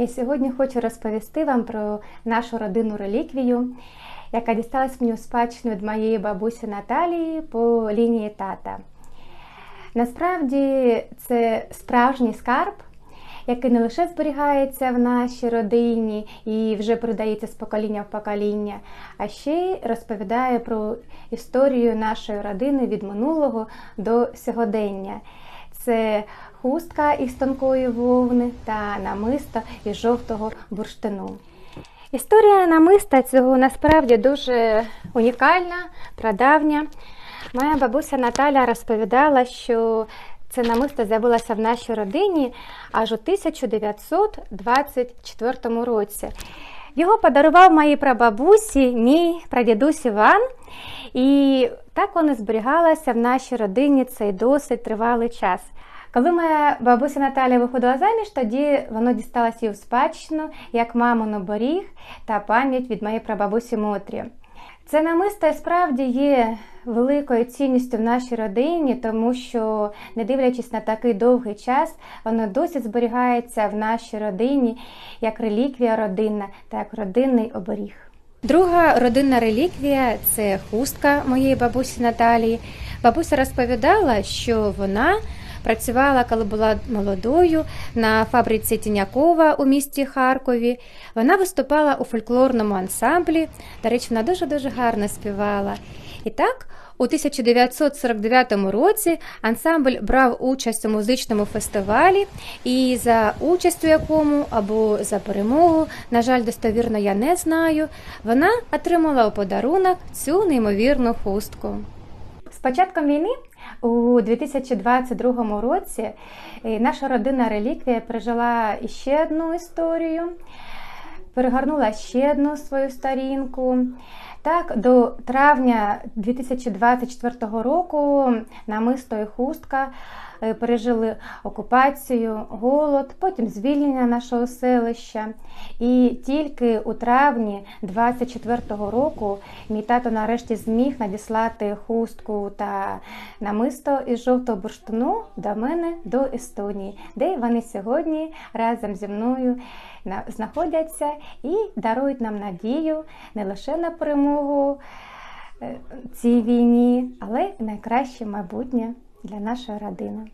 Я сьогодні хочу розповісти вам про нашу родинну реліквію, яка дісталась мені у спадщину від моєї бабусі Наталії по лінії тата. Насправді це справжній скарб, який не лише зберігається в нашій родині і вже передається з покоління в покоління, а ще й розповідає про історію нашої родини від минулого до сьогодення. Це хустка із тонкої вовни та намисто із жовтого бурштину. Історія намиста цього насправді дуже унікальна, прадавня. Моя бабуся Наталя розповідала, що це намисто з'явилося в нашій родині аж у 1924 році. Його подарував моїй прабабусі, мій прадідусь Іван, і так воно зберігалося в нашій родині цей досить тривалий час. Коли моя бабуся Наталя виходила заміж, тоді воно дісталося їй в спадщину як мамин оберіг та пам'ять від моєї прабабусі Мотрі. Це намисто справді є великою цінністю в нашій родині, тому що, не дивлячись на такий довгий час, воно досі зберігається в нашій родині як реліквія родинна та як родинний оберіг. Друга родинна реліквія це хустка моєї бабусі Наталії. Бабуся розповідала, що вона працювала, коли була молодою на фабриці Тінякова у місті Харкові. Вона виступала у фольклорному ансамблі. До речі, вона дуже дуже гарно співала. І так, у 1949 році ансамбль брав участь у музичному фестивалі, і за участь у якому або за перемогу, на жаль, достовірно я не знаю. Вона отримала у подарунок цю неймовірну хустку. З початком війни у 2022 році е, наша родинна реліквія пережила ще одну історію, перегорнула ще одну свою сторінку. Так, до травня 2024 року намисто і хустка пережили окупацію, голод, потім звільнення нашого селища. І тільки у травні 24-го року мій тато нарешті зміг надіслати хустку та намисто із жовтого бурштину до мене до Естонії, де вони сьогодні разом зі мною знаходяться і дарують нам надію не лише на перемогу е, цій війні, але найкраще майбутнє для нашої родини.